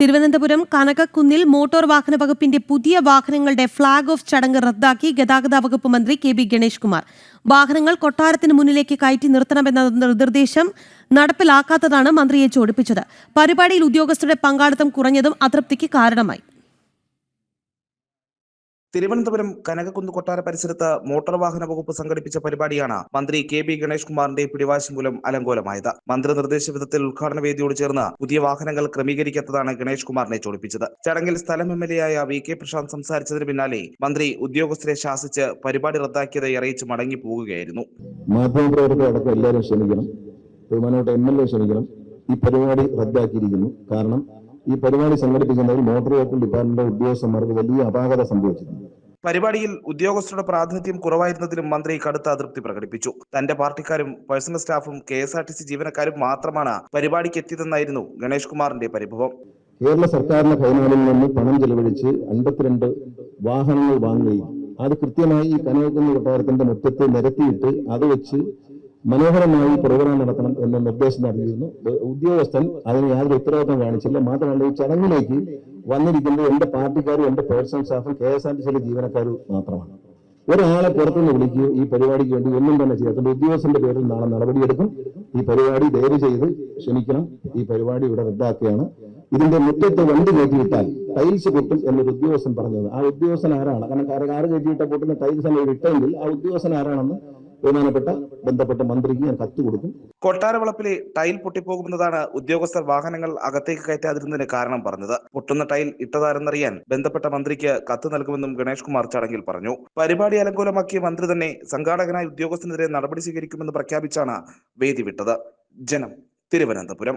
Thiruvananthapuram കനകക്കുന്നിൽ motor വാഹന വകുപ്പിന്റെ പുതിയ വാഹനങ്ങളുടെ ഫ്ളാഗ് ഓഫ് ചടങ്ങ് റദ്ദാക്കി ഗതാഗത വകുപ്പ് മന്ത്രി കെ ബി ഗണേഷ് കുമാർ. വാഹനങ്ങൾ കൊട്ടാരത്തിന് മുന്നിലേക്ക് കയറ്റി നിർത്തണമെന്ന നിർദ്ദേശം നടപ്പിലാക്കാത്തതാണ് മന്ത്രിയെ ചോടിപ്പിച്ചത്. പരിപാടിയിൽ ഉദ്യോഗസ്ഥരുടെ പങ്കാളിത്തം കുറഞ്ഞതും അതൃപ്തിക്ക് കാരണമായി. തിരുവനന്തപുരം കനകക്കുന്ന് കൊട്ടാര പരിസരത്ത് മോട്ടോർ വാഹന വകുപ്പ് സംഘടിപ്പിച്ച പരിപാടിയാണ് മന്ത്രി കെ ബി ഗണേഷ് കുമാറിന്റെ പിടിവാശി മൂലം അലങ്കോലമായത്. മന്ത്രി നിർദ്ദേശ വിധത്തിൽ ഉദ്ഘാടന വേദിയോട് ചേർന്ന് പുതിയ വാഹനങ്ങൾ ക്രമീകരിക്കാത്തതാണ് ഗണേഷ് കുമാറിനെ ചൊടിപ്പിച്ചത്. ചടങ്ങിൽ സ്ഥലം എം എൽ എ ആയ വി കെ പ്രശാന്ത് സംസാരിച്ചതിന് പിന്നാലെ മന്ത്രി ഉദ്യോഗസ്ഥരെ ശാസിച്ച് പരിപാടി റദ്ദാക്കിയതായി അറിയിച്ച് മടങ്ങി പോവുകയായിരുന്നു. മാധ്യമപ്രവർത്തകർ അടക്കം എല്ലാവരും ക്ഷണിക്കണം ഈ പരിപാടി റദ്ദാക്കിയിരിക്കുന്നു. കാരണം ഈ പരിപാടി സംഘടിപ്പിക്കുന്നതിൽ മോട്ടോർ വെഹിക്കിൾ ഡിപ്പാർട്ട്മെന്റ് ഉദ്യോഗസ്ഥന്മാർക്ക് വലിയ അപാകത സംഭവിച്ചിട്ടുണ്ട്. പരിപാടിയിൽ ഉദ്യോഗസ്ഥരുടെ പ്രാതിനിധ്യം കുറവായിരുന്നതിലും മന്ത്രി കടുത്ത അതൃപ്തി പ്രകടിപ്പിച്ചു. തന്റെ പാർട്ടിക്കാരും പേഴ്സണൽ സ്റ്റാഫും K S R T C ജീവനക്കാരും മാത്രമാണ് പരിപാടിക്ക് എത്തിയതെന്നായിരുന്നു ഗണേഷ് കുമാറിന്റെ പരിഭവം. കേരള സർക്കാരിന്റെ ഖൈനാലിൽ നിന്ന് പണം ചെലവഴിച്ച് അൻപത്തിരണ്ട് വാഹനങ്ങൾ വാങ്ങുകയും അത് കൃത്യമായി ഈ കനകക്കുന്ന് കൊട്ടാരത്തിന്റെ മുറ്റത്ത് നിരത്തിയിട്ട് അത് വെച്ച് മനോഹരമായി പ്രോഗ്രാം നടത്തണം എന്ന നിർദ്ദേശം നൽകിയിരുന്നു ഉദ്യോഗസ്ഥൻ അതിന് യാതൊരു ഉത്തരവാദിത്വം കാണിച്ചില്ല. മാത്രമല്ല ഈ ചടങ്ങിലേക്ക് വന്നിരിക്കുന്നത് എന്റെ പാർട്ടിക്കാരും എന്റെ പേഴ്സണൽ സ്റ്റാഫും കെ എസ് ആർ ടി സിയിലെ ജീവനക്കാരും മാത്രമാണ്. ഒരാളെ പുറത്തുനിന്ന് വിളിക്കുകയോ ഈ പരിപാടിക്ക് വേണ്ടി ഒന്നും തന്നെ ചെയ്യാത്ത ഉദ്യോഗസ്ഥന്റെ പേരിൽ നാളെ നടപടിയെടുക്കും. ഈ പരിപാടി ദയവ് ചെയ്ത് ക്ഷമിക്കണം. ഈ പരിപാടി ഇവിടെ റദ്ദാക്കുകയാണ്. ഇതിന്റെ മുറ്റത്ത് വണ്ടി കയറ്റിയിട്ടാൽ ടൈൽസ് പൊട്ടും എന്നൊരു ഉദ്യോഗസ്ഥൻ പറഞ്ഞത്. ആ ഉദ്യോഗസ്ഥൻ ആരാണ്? കാരണം കാറ് കയറ്റിയിട്ട പൊട്ടുന്ന? ടൈൽസ് എന്നൊരു ഇട്ടെങ്കിൽ ആ ഉദ്യോഗസ്ഥൻ ആരാണെന്ന് ബഹുമാനപ്പെട്ട ബന്ധപ്പെട്ട മന്ത്രിക്ക് ഞാൻ കത്ത് കൊടുക്കും. കൊട്ടാരവളപ്പിലെ ടൈൽ പൊട്ടിപ്പോകുന്നതാണ് ഉദ്യോഗസ്ഥർ വാഹനങ്ങൾ അകത്തേക്ക് കയറ്റാതിരുന്നതിന് കാരണം പറഞ്ഞത്. പൊട്ടുന്ന ടൈൽ ഇട്ടതാരെന്നറിയാൻ ബന്ധപ്പെട്ട മന്ത്രിക്ക് കത്ത് നൽകുമെന്നും ഗണേഷ് കുമാർ ചടങ്ങിൽ പറഞ്ഞു. പരിപാടി അലങ്കോലമാക്കിയ മന്ത്രി തന്നെ സംഘാടകനായ ഉദ്യോഗസ്ഥനെതിരെ നടപടി സ്വീകരിക്കുമെന്ന് പ്രഖ്യാപിച്ചാണ് വേദി വിട്ടത്. ജനം തിരുവനന്തപുരം.